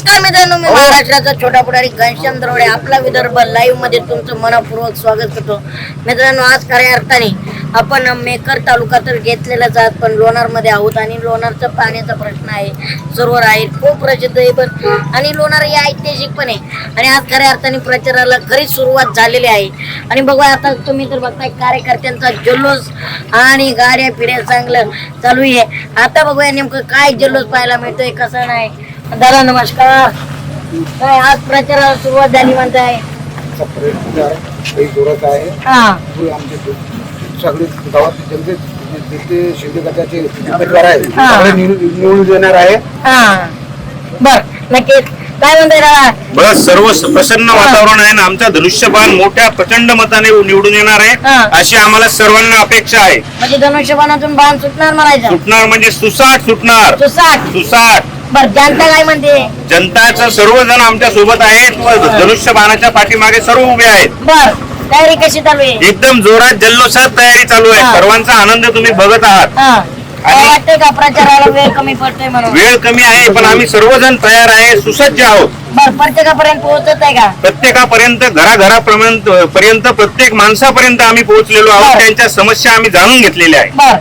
नमस्कार मित्रांनो मी महाराष्ट्राचा छोटा पुढारी घनश्याम दरोडे. आपला विदर्भ लाईव्हमध्ये तुमचं मनपूर्वक स्वागत करतो. मित्रांनो आज खऱ्या अर्थाने आपण मेकर तालुका तर घेतलेलाच आहात पण लोणार मध्ये आहोत आणि लोणारचा पाण्याचा प्रश्न आहे. सरोवर आहे खूप प्रसिद्ध आहे पण आणि लोणार हे ऐतिहासिक पण आहे. आणि आज खऱ्या अर्थाने प्रचाराला खरीच सुरुवात झालेली आहे. आणि बघा आता तुम्ही तर बघताय कार्यकर्त्यांचा जल्लोष आणि गाड्या पिढ्या चांगलं चालू आहे. आता बघूया नेमकं काय जल्लोष पाहायला मिळतोय कसं नाही. दादा नमस्कार. काय आज प्रचाराला सुरुवात झाली म्हणताय. आमचा प्रयत्न काही जोरात आहे हा. जे आमचे दो- सगळे गावात जनते जिथे शिंदे गटाचे उमेदवार आहेत ते हा. सगळे निवडून निवडून देणार आहे हा. बर नक्कीच. काय म्हणताय दादा? बस सर्व प्रसन्न वातावरण आहे ना? आमचा धनुष्यबाण मोठ्या प्रचंड मताने निवडून येणार हा. आहे अशी आम्हाला सर्वांना अपेक्षा आहे. म्हणजे धनुष्यबाणातून बाण सुटणार म्हणायचं. सुटणार म्हणजे सुसाट सुटणार. सुसाट. सुसाट. बर जनता काय म्हणते? जनताचं सर्वजण आमच्यासोबत आहेत. व धनुष्यबाणाच्या पाठीमागे सर्व उभे आहेत. बर तयारी कशी चालू आहे? एकदम जोरात जल्लोषात तयारी चालू आहे. हा. सर्वांचा आनंद तुम्ही बघत आहात. हा. काय आणि- वाटतंय का प्रचाराला वेळ कमी पडतोय म्हणून? वेळ कमी आहे पण आम्ही सर्वजण तयार आहे सुसज्ज आहोत. बर प्रत्येकापर्यंत पोहोचत आहे का? प्रत्येकापर्यंत घराघरापर्यंत पर्यंत प्रत्येक माणसापर्यंत आम्ही पोहोचलेलो आहोत. बरं. त्यांच्या समस्या आम्ही जाणून घेतलेल्या आहे बर.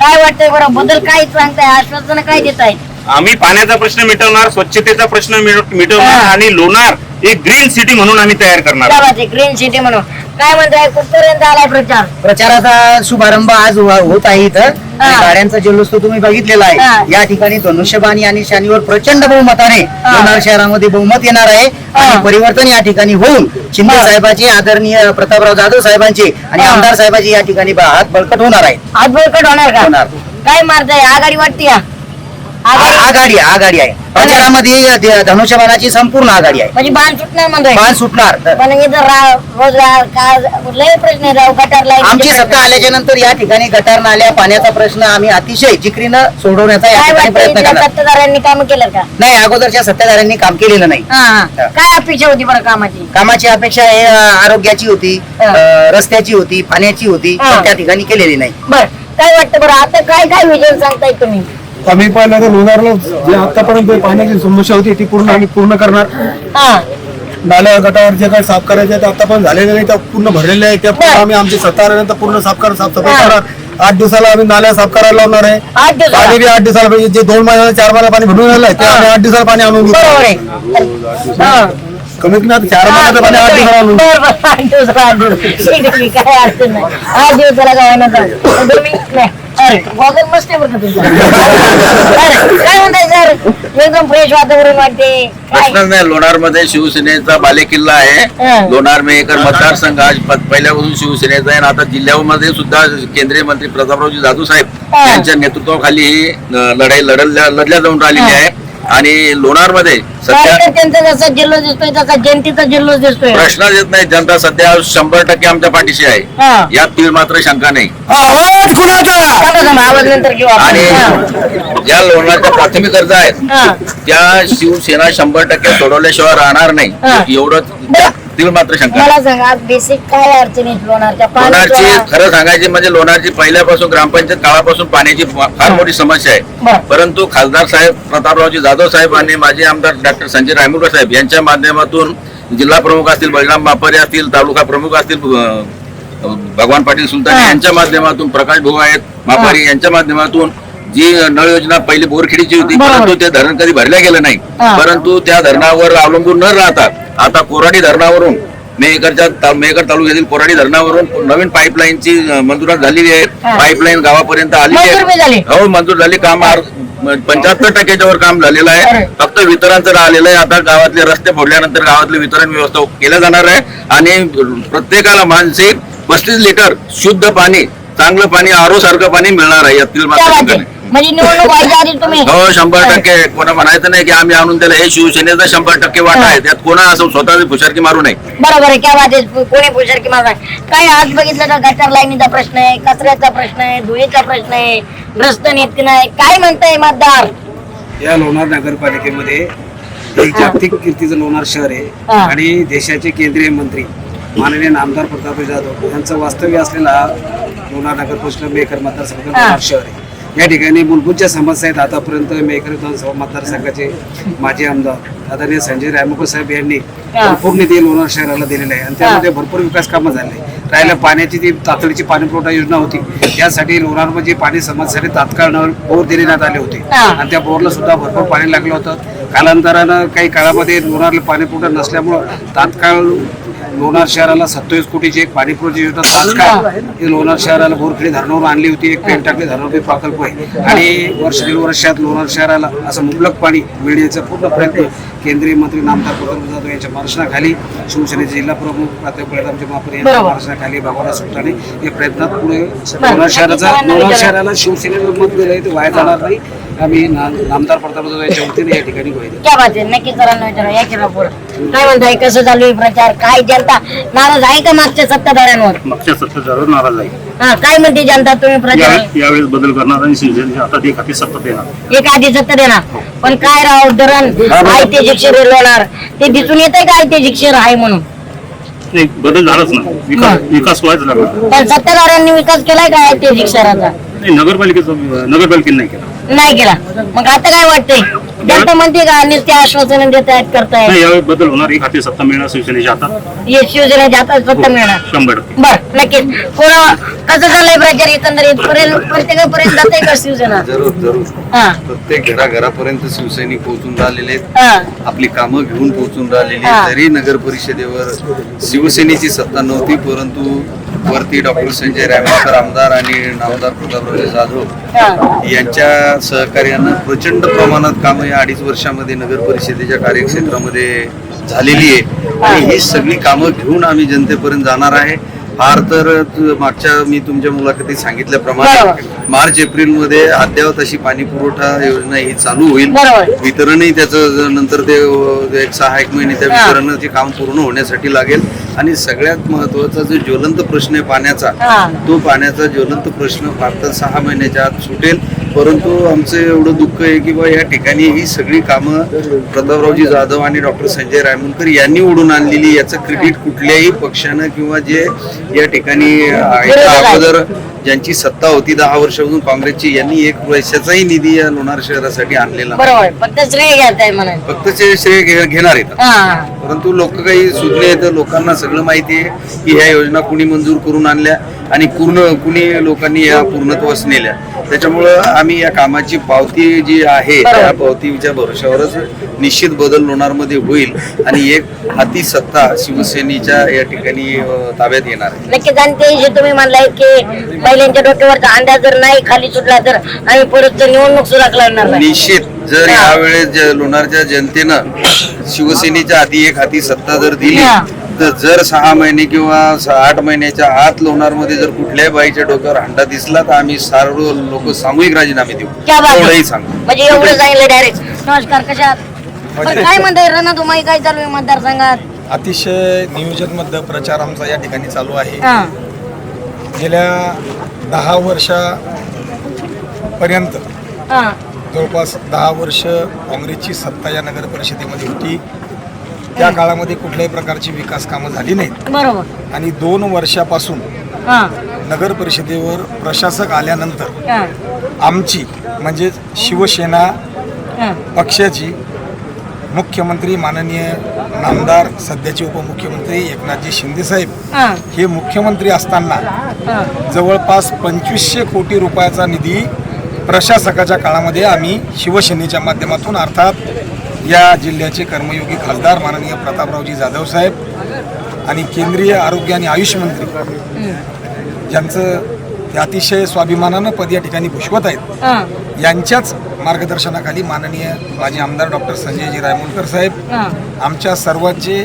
काय वाटतंय बरं? बदल काय सांगताय? आश्वासन काय देत आहे आम्ही पाण्याचा प्रश्न मिटवणार स्वच्छतेचा प्रश्न मिट- मिटवणार. आणि लोणार एक ग्रीन सिटी म्हणून आम्ही तयार करणार ग्रीन सिटी म्हणून काय म्हणताय कुठपर्यंत आलाय प्रचार प्रचाराचा शुभारंभ आज हो- होत आहे इथं हा. गाड्यांचा जल्लोष तो तुम्ही बघितलेला हा. आहे या ठिकाणी धनुष्यबाणी आणि शानीवर प्रचंड बहुमताने हा. लोणार शहरामध्ये बहुमत येणार आहे. आणि परिवर्तन या ठिकाणी होऊन शिंदे. साहेबांचे आदरणीय प्रतापराव जाधव साहेबांचे आणि हा. आमदार साहेबांचे या ठिकाणी बा- हात बळकट होणार आहे हात बळकट होणार का होणार. काय मारताय आघाडी वाटते का आघाडी. आघाडी आघाडी आहे. प्रचारामध्ये ध- धनुष्यबाणाची संपूर्ण आघाडी आहे. म्हणजे बाण सुटणार म्हणतोय बाण सुटणार. तर पण इथं रा- रोजगार का लय प्रश्न आहे राव गटार लाईन आमची सत्ता आल्याच्यानंतर या ठिकाणी गटार नाल्या पाण्याचा प्रश्न आम्ही अतिशय जिकरीनं सोडवण्याचा या काय ठिकाणी वाटतं प्रयत्न इथल्या करणार. सत्ताधाऱ्यांनी काम केलं का? नाही अगोदरच्या सत्ताधाऱ्यांनी काम केलेलं नाही. हा हा. काय अपेक्षा होती बरं कामाची? कामाची अपेक्षा हे अ, आरोग्याची होती हा. रस्त्याची होती पाण्याची होती हा. पण त्या ठिकाणी केलेली नाही. बर काय वाटतं बरं आता काय काय विजन सांगताय तुम्ही? आम्ही पहिल्यांदा लोणारला जे आतापर्यंत पाण्याची समस्या होती ती पूर्ण आम्ही पूर्ण करणार हा नाल्या गटावर जे काही साफ करायचे आहे ते आता पण झालेले नाही त्या पूर्ण भरलेले आहे त्या पूर्ण बरं. आम्ही आमची सत्ता आल्यानंतर पूर्ण साफ कर साफसफाई हा. करणार आठ दिवसाला आम्ही नाल्या साफ करायला लावणार आहे आठ दिवसाला? पाणी बी आठ दिवसाला पाहिजे जे दोन महिन्याला चार महिन्याला पाणी भरून आलं ते हा. आम्ही आठ दिवसाला पाणी आणून बरोबर आहे घेऊ हा. कमीत कमी आता चार महिन्याचं पाणी आठ दिवसाला आणून आठ दिवसाला आठ दिवस. ठीक आहे, ठीक आहे, काय अडचण नाही आठ दिवसाला काय होणार नाही. पण तुम्ही नाही अरे वगैरे मस्त आहे बरं का तुमचं? अरे, काय म्हणताय सर? एकदम फ्रेश वातावरण वाटते. काय? प्रश्नच नाही लोणार मध्ये शिवसेनेचा बालेकिल्ला हा. आहे लोणार मेकर मतदारसंघ आज प- पहिल्यापासून शिवसेनेचा आहे आणि आता जिल्ह्यामध्ये सुद्धा केंद्रीय मंत्री प्रतापरावजी जाधव साहेब हा. यांच्या नेतृत्वाखाली ही अ, लढाई लढल्या लढल्या जाऊन राहिलेली. आहे. आणि लोणार मध्ये कार्यकर्त्यांचा जसा जल्लोष दिसतोय तसा जनतेचा जल्लोष दिसतोय प्रश्नच येत नाही जनता सध्या शंभर टक्के आमच्या पाठीशी हा. आहे यात तीळ मात्र शंका नाही आवाज कुणाचा थांबा, थांबा, आवाज नंतर घेऊ आपण. आणि हा. ज्या लोणारच्या प्राथमिक गरजा आहेत हा. त्या शिवसेना शंभर टक्के सोडवल्याशिवाय राहणार नाही हा. तीळ मात्र शंका. मला सांगा बेसिक काय अडचणी लोणारच्या लोणारची खरं सांगायची म्हणजे लोणारची पहिल्यापासून ग्रामपंचायत काळापासून पाण्याची फा- फार मोठी समस्या बरं. आहे परंतु खासदार साहेब प्रतापरावजी जाधव साहेब आणि माजी आमदार डॉक्टर संजय रायमुरकर साहेब यांच्या माध्यमातून जिल्हा प्रमुख असतील बळीराम बापरे असतील तालुका प्रमुख असतील अं, भगवान पाटील सुलतान हा. यांच्या माध्यमातून प्रकाश भाऊ आहेत मापारी यांच्या माध्यमातून जी नळ योजना पहिली बोरखेडीची होती बरोबर. परंतु ते धरण कधी भरल्या गेलं नाही हा. परंतु त्या धरणावर अवलंबून न राहता आता कोराडी धरणावरून मेहकरच्या मेहकर तालुक्यातील कोराडी धरणावरून नवीन पाईपलाईनची मंजुरात झालेली आहे. पाईपलाईन गावापर्यंत आलेली? आहे हो मंजूर झाली काम पंच्याहत्तर टक्क्याच्या वर काम झालेलं. आहे फक्त वितरणचं राहिलेलं आहे आता गावातले रस्ते फोडल्यानंतर गावातले वितरण व्यवस्था केल्या जाणार आहे आणि प्रत्येकाला मानसिक पस्तीस लिटर शुद्ध पाणी चांगलं पाणी आरो सारखं पाणी मिळणार आहे यातील मात्र. म्हणजे निवडणूक व्हायच्या आधी तुम्ही. हो शंभर टक्के. कोणा म्हणायचं नाही की आम्ही आणून त्याला हे शिवसेनेचा शंभर टक्के वाटा आहे. त्यात कोणा असं स्वतःची फुशारकी मारू नये. बरोबर आहे. क्या बात आहे. कोणी पुढच्या की माझा काय आज बघितलं तर गटर लाईनीचा प्रश्न आहे कचऱ्याचा प्रश्न आहे धुळीचा प्रश्न आहे भ्रष्ट नेते नाही. काय म्हणताय मतदार? या लोणार नगरपालिकेमध्ये एक जागतिक कीर्तीचं लोणार शहर हा. आहे आणि देशाचे केंद्रीय मंत्री माननीय नामदार प्रताप जाधव यांचं वास्तव्य असलेला हा लोणार नगर परिषद मेकर मतदारसंघ. लोणार शहर आहे. या ठिकाणी मूलभूत समस्या आहेत. आतापर्यंत मेकर विधानसभा मतदारसंघाचे माजी आमदार आदरणीय संजय रायमुख साहेब यांनी भरपूर निधी लोणार शहराला दिलेला आहे. आणि त्यामध्ये भरपूर विकास कामं झाले राहिलं पाण्याची जी तातडीची पाणी पुरवठा योजना होती त्यासाठी लोणारमध्ये पाणी समस्येसाठी तात्काळ बोर देण्यात आले होते. आणि त्या बोरला सुद्धा भरपूर पाणी लागलं होतं. कालांतरानं काही काळामध्ये लोणारला पाणी पुरवठा नसल्यामुळं तात्काळ लोणार शहराला सत्तावीस कोटीची एक पाणी पुरवठा योजना तात्काळ ही लोणार शहराला बोरखेडी धरणावर आणली होती एक पेन टाकली धरणावर प्रकल्प आहे. आणि वर्ष दीड वर्षात लोणार शहराला असं मुबलक पाणी मिळण्याचा पूर्ण प्रयत्न केंद्रीय मंत्री नामदार प्रताप जाधव यांच्या मार्गदर्शनाखाली शिवसेनेचे जिल्हा प्रमुख प्राध्यापक महापौर यांच्या. मार्गदर्शनाखाली भगवान सुलताने या प्रयत्नात पुढे लोणार शहराचा लोणार शहराला शिवसेनेला मत दिलं आहे ते वाया जाणार नाही. आम्ही नामदार यांच्या वतीने या ठिकाणी नक्की सरांना विचारा या केला पुढं. काय म्हणताय कसं चालू आहे प्रचार? काय जनता? नाराज आहे का मागच्या सत्ताधाऱ्यांवर? मागच्या सत्तेधारावर नाराज आहे. हा काय म्हणते जनता तुम्ही प्रचार? यावेळेस यावेळेस बदल करणार आणि शिवसेनेच्या हातात एक हाती सत्ता देणार. एक आधी सत्ता देणार. पण काय राव धरण? ऐतिहासिक शरीर होणार ते दिसून येत आहे का ऐतिहासिक शहर आहे म्हणून? नाही बदल झालाच ना विकास विकास व्हायच लागला पण सत्ताधाऱ्यांनी विकास केलाय का ऐतिहासिक शहराचा नाही नगरपालिकेचा नगरपालिकेने नाही केला. नाही केला. मग आता काय वाटतंय? जनता म्हणते का नुसते आश्वासन देत आहेत करतायत? नाही बदल होणार एक हाती सत्ता मिळणार शिवसेनेच्या हातात. हे शिवसेनेच्या हातात सत्ता मिळणार. शंभर टक्के. बर नक्कीच. कोणा कसं चाललंय प्रचार एकंदरीत? पर्यंत प्रत्येकापर्यंत जाते का शिवसेना? जरूर जरूर. हा. प्रत्येक घराघरापर्यंत शिवसैनिक पोहोचून राहिलेले आहेत. हा. आपली कामं घेऊन पोहोचून राहिलेली हा. आहेत. जरी नगर परिषदेवर शिवसेनेची सत्ता नव्हती परंतु वरती डॉक्टर संजय रायमाकर आमदार आणि नामदार प्रतापराव जाधव हा. यांच्या सहकार्यानं प्रचंड प्रमाणात कामं या अडीच वर्षामध्ये नगर परिषदेच्या कार्यक्षेत्रामध्ये झालेली आहे आणि ही सगळी कामं घेऊन आम्ही जनतेपर्यंत जाणार आहे. फार तर मागच्या मी तुमच्या मुलाखतीत सांगितल्याप्रमाणे मार्च एप्रिलमध्ये अद्यावत अशी पाणी पुरवठा योजना ही चालू होईल. वितरणही त्याचं नंतर ते एक सहा एक महिने त्या. वितरणाचे काम पूर्ण होण्यासाठी लागेल आणि सगळ्यात महत्त्वाचा जो ज्वलंत प्रश्न आहे पाण्याचा. तो पाण्याचा ज्वलंत प्रश्न फार तर सहा महिन्याच्या आत सुटेल परंतु आमचं एवढं दुःख आहे की बा या ठिकाणी ही सगळी कामं प्रतापरावजी जाधव आणि डॉक्टर संजय रायमुनकर यांनी ओढून आणलेली याचं क्रेडिट कुठल्याही पक्षानं किंवा जे या ठिकाणी अगोदर ज्यांची सत्ता होती दहा वर्षापासून काँग्रेसची यांनी एक पैशाचाही निधी या लोणार शहरासाठी आणलेला. बरोबर फक्त श्रेय घ्यायचं आहे म्हणून. फक्त ते श्रेय घे- घेणार आहेत. हा. परंतु लोक काही सुटले तर लोकांना सगळं माहिती आहे की ह्या योजना कुणी मंजूर करून आणल्या आणि पूर्ण कुणी लोकांनी या पूर्णत्वास नेल्या. त्याच्यामुळं आम्ही या कामाची पावती जी आहे त्या पावतीच्या भरोशावरच निश्चित बदल लोणारमध्ये होईल आणि एक हाती सत्ता शिवसेनेच्या या ठिकाणी अं, ताब्यात येणार आहे. नक्की जाणते जे तुम्ही म्हणलाय की महिलांच्या डोक्यावरचा अंडा जर नाही खाली सुटला तर आम्ही परत निवडणूक सुद्धा लागणार नाही. निश्चित जर यावेळेस लोणारच्या जनतेनं शिवसेनेच्या हाती एक हाती सत्ता जर दिली. तर जर सहा महिने किंवा आठ महिन्याच्या आत लोणारमध्ये जर कुठल्याही बाईच्या डोक्यावर हंडा दिसला तर आम्ही सर्व लोक सामूहिक राजीनामे देऊ? एवढंही सांगू. म्हणजे एवढं सांगितलं डायरेक्ट नमस्कार कशात काय म्हणताय रणा तुम्हाला काय चालू आहे मतदारसंघात? अतिशय नियोजनबद्ध प्रचार आमचा या ठिकाणी चालू आहे. गेल्या दहा वर्षापर्यंत. जवळपास दहा वर्ष काँग्रेसची सत्ता या नगर परिषदेमध्ये होती. त्या काळामध्ये कुठल्याही प्रकारची विकास कामं झाली नाहीत. बरोबर. आणि दोन वर्षापासून नगर परिषदेवर प्रशासक आल्यानंतर आमची म्हणजे शिवसेना पक्षाची मुख्यमंत्री माननीय नामदार सध्याचे उपमुख्यमंत्री एकनाथजी शिंदेसाहेब हा. हे मुख्यमंत्री असताना जवळपास पंचवीसशे कोटी रुपयाचा निधी प्रशासकाच्या काळामध्ये आम्ही शिवसेनेच्या माध्यमातून अर्थात या जिल्ह्याचे कर्मयोगी खासदार माननीय प्रतापरावजी जाधव साहेब आणि केंद्रीय आरोग्य आणि आयुष मंत्री ज्यांचं ते अतिशय स्वाभिमानानं पद या ठिकाणी भूषवत आहेत यांच्याच मार्गदर्शनाखाली माननीय माजी आमदार डॉक्टर संजयजी रायमुलकर साहेब आमच्या सर्वांचे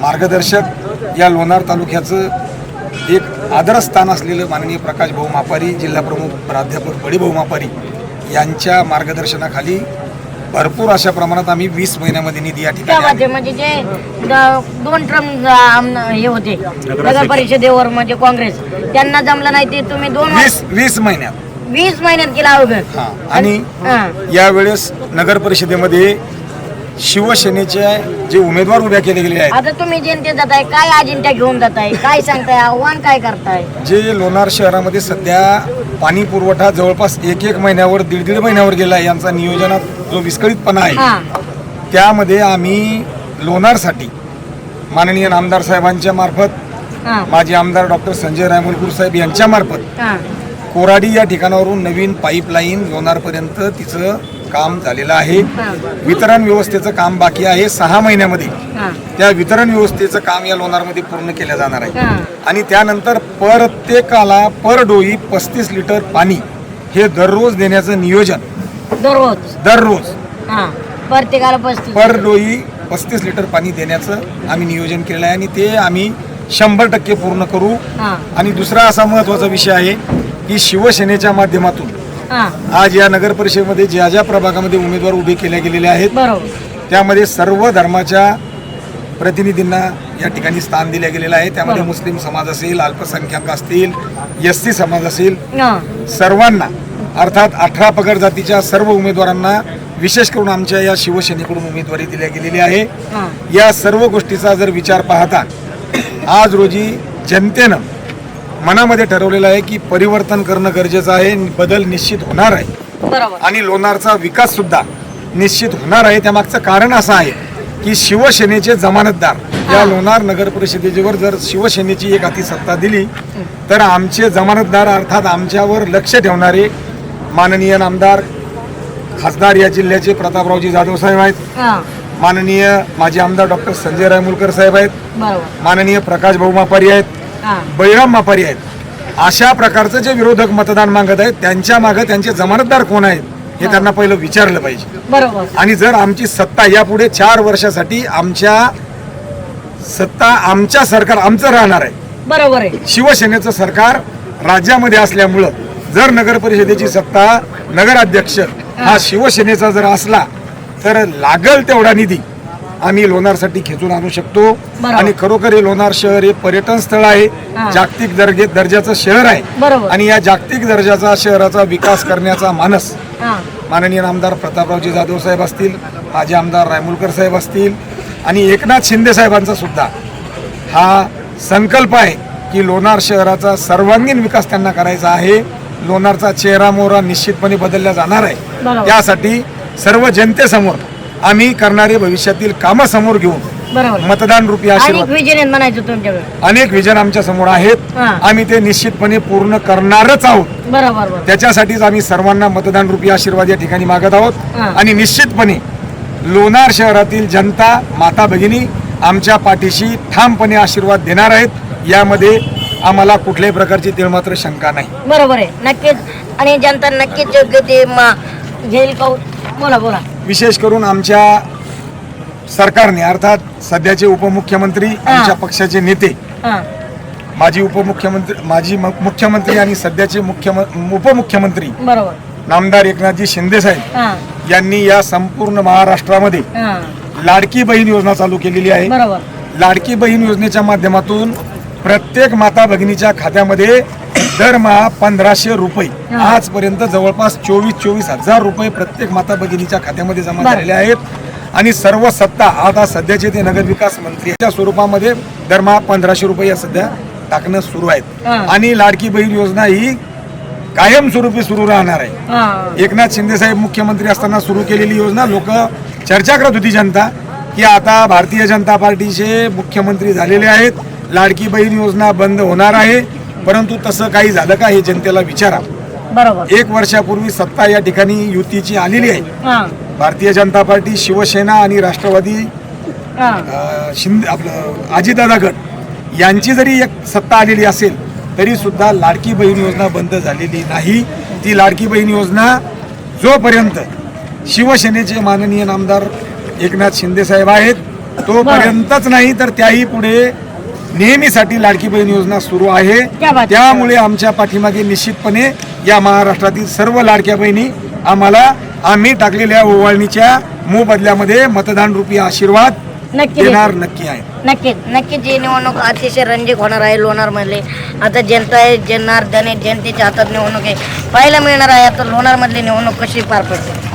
मार्गदर्शक या लोणार तालुक्याचं एक आदरस्थान असलेलं माननीय प्रकाश भाऊ मापारी जिल्हा प्रमुख प्राध्यापक बळीभाऊ मापारी यांच्या मार्गदर्शनाखाली भरपूर अशा प्रमाणात आम्ही वीस महिन्यामध्ये निधी या ठिकाणी म्हणजे जे द- दोन ट्रम हे होते नगर परिषदेवर म्हणजे काँग्रेस. त्यांना जमलं नाही ते तुम्ही दोन वीस वीस महिन्यात. वीस महिन्यात केला अवघड. हा आणि यावेळेस नगर परिषदेमध्ये शिवसेनेचे जे उमेदवार उभ्या केले गेले आहेत. आता तुम्ही जनतेत जाताय काय अजिंठा घेऊन जाताय काय सांगताय आव्हान काय करताय? जे लोणार शहरामध्ये सध्या पाणी पुरवठा जवळपास एक एक महिन्यावर दीड दीड महिन्यावर गेला आहे यांचा नियोजनात जो विस्कळीतपणा आहे त्यामध्ये आम्ही लोणारसाठी माननीय आमदार साहेबांच्या मार्फत हा. माजी आमदार डॉक्टर संजय रायमुलपूर साहेब यांच्या मार्फत हा. कोराडी या ठिकाणावरून नवीन पाईपलाईन लोणारपर्यंत तिचं काम झालेलं आहे. वितरण व्यवस्थेचं काम बाकी आहे. सहा महिन्यामध्ये त्या वितरण व्यवस्थेचं काम या लोणारमध्ये पूर्ण केलं जाणार आहे. आणि त्यानंतर प्रत्येकाला पर डोई पस्तीस लिटर पाणी हे दररोज देण्याचं नियोजन दररोज? दररोज. प्रत्येकाला पस्तीस पर डोई पस्तीस लिटर पाणी देण्याचं आम्ही नियोजन केलेलं आहे आणि ते आम्ही शंभर टक्के पूर्ण करू. आणि दुसरा असा महत्त्वाचा विषय आहे की शिवसेनेच्या माध्यमातून आज या नगर परिषदेमध्ये ज्या ज्या प्रभागामध्ये उमेदवार उभे केले गेलेले आहेत त्यामध्ये सर्व धर्माच्या प्रतिनिधींना या ठिकाणी स्थान दिले गेलेलं आहे. त्यामध्ये मुस्लिम समाज असेल अल्पसंख्याक असतील एस समाज असेल सर्वांना अर्थात अठरा पगड जातीच्या सर्व उमेदवारांना विशेष करून आमच्या या शिवसेनेकडून उमेदवारी दिली गेलेली आहे. या सर्व गोष्टीचा जर विचार पाहता आज रोजी जनतेनं मनामध्ये ठरवलेलं आहे की परिवर्तन करणं गरजेचं आहे बदल निश्चित होणार आहे. बरोबर. आणि लोणारचा विकास सुद्धा निश्चित होणार आहे. त्यामागचं कारण असं आहे की शिवसेनेचे जमानतदार या लोणार नगर परिषदेवर जर शिवसेनेची एक हाती सत्ता दिली तर आमचे जमानतदार अर्थात आमच्यावर लक्ष ठेवणारे माननीय आमदार खासदार या जिल्ह्याचे प्रतापरावजी जाधव साहेब आहेत. माननीय माजी आमदार डॉक्टर संजय रायमुलकर साहेब आहेत. माननीय प्रकाश भाऊ मापारी आहेत. बळीराम मापारी आहेत. अशा प्रकारचं जे विरोधक मतदान मागत आहेत त्यांच्या मागं त्यांचे जमानतदार कोण आहेत हे त्यांना पहिलं विचारलं पाहिजे. बरोबर. आणि जर आमची सत्ता यापुढे चार वर्षासाठी आमच्या सत्ता आमच्या सरकार आमचं राहणार आहे. बरोबर आहे. शिवसेनेचं सरकार राज्यामध्ये असल्यामुळं जर नगर परिषदेची सत्ता नगराध्यक्ष हा. शिवसेनेचा जर असला तर लागल तेवढा निधी. आम्ही लोणारसाठी खेचून आणू शकतो. आणि खरोखर हे लोणार शहर हे पर्यटन स्थळ आहे. जागतिक दर्जे दर्जाचं शहर आहे. आणि या जागतिक दर्जाचा शहराचा विकास करण्याचा मानस माननीय आमदार प्रतापरावजी जाधव साहेब असतील माजी आमदार रायमुलकर साहेब असतील आणि एकनाथ शिंदे साहेबांचा सुद्धा हा संकल्प आहे की लोणार शहराचा सर्वांगीण विकास त्यांना करायचा आहे लोणारचा चेहरा मोहरा निश्चितपणे बदलला जाणार आहे. त्यासाठी सर्व जनतेसमोर आम्ही करणारे भविष्यातील कामं समोर घेऊन मतदान रूपी अनेक आशीर्वाद. विजन आमच्यासमोर आहेत. हा. आम्ही ते निश्चितपणे पूर्ण करणारच आहोत. बरोबर त्याच्यासाठीच आम्ही सर्वांना मतदान रूपी आशीर्वाद या ठिकाणी मागत आहोत. हा. आणि निश्चितपणे लोणार शहरातील जनता माता भगिनी आमच्या पाठीशी ठामपणे आशीर्वाद देणार आहेत. यामध्ये आम्हाला कुठल्याही प्रकारची तिळमात्र शंका नाही. बरोबर आहे. नक्कीच. आणि जनता नक्कीच योग्य ते घेईल का बोला बोला. विशेष करून आमच्या सरकारने अर्थात सध्याचे उपमुख्यमंत्री आमच्या पक्षाचे नेते माजी उपमुख्यमंत्री माजी मुख्यमंत्री आणि सध्याचे मुख्यम उपमुख्यमंत्री बरोबर. नामदार एकनाथजी शिंदे साहेब यांनी या संपूर्ण महाराष्ट्रामध्ये लाडकी बहीण योजना चालू केलेली आहे. बरोबर. लाडकी बहीण योजनेच्या माध्यमातून प्रत्येक माता भगिनीच्या खात्यामध्ये दरमहा पंधराशे रुपये. आजपर्यंत जवळपास चोवीस चोवीस हजार रुपये प्रत्येक माता भगिनीच्या खात्यामध्ये जमा. झालेले आहेत. आणि सर्व सत्ता आता सध्याचे ते नगरविकास मंत्री त्या स्वरूपामध्ये दरमहा पंधराशे रुपये या सध्या टाकणं सुरू आहेत. आणि लाडकी बहीण योजना ही कायमस्वरूपी सुरू राहणार आहे. एकनाथ शिंदे साहेब मुख्यमंत्री असताना सुरू केलेली योजना लोक चर्चा करत होती जनता की आता भारतीय जनता पार्टीचे मुख्यमंत्री झालेले आहेत. लाडकी बहीण योजना बंद होणार आहे. परंतु तसं काही झालं का हे जनतेला विचारा. बरोबर. एक वर्षापूर्वी सत्ता या ठिकाणी युतीची आलेली आहे. हा. भारतीय जनता पार्टी शिवसेना आणि राष्ट्रवादी अ, शिंदे आपलं अजितदादा गट यांची जरी एक सत्ता आलेली असेल तरी सुद्धा लाडकी बहीण योजना बंद झालेली नाही. ती लाडकी बहीण योजना जोपर्यंत शिवसेनेचे माननीय नामदार एकनाथ शिंदे साहेब आहेत तोपर्यंतच नाही तर त्याही पुढे नेहमीसाठी लाडकी बहीण योजना सुरू आहे. त्यामुळे आमच्या पाठीमागे निश्चितपणे या महाराष्ट्रातील सर्व लाडक्या बहिणी आम्हाला आम्ही टाकलेल्या ओवाळणीच्या मोबदल्यामध्ये मतदान रूपी आशीर्वाद नक्की देणार नक्की. आहे. नक्कीच नक्कीच ही निवडणूक अतिशय रंजक होणार आहे लोणार मधले आता जनता आहे जनार्दन आहे जनतेच्या हातात निवडणूक आहे. पाहायला मिळणार आहे आता लोणार मधली निवडणूक कशी पार पडते?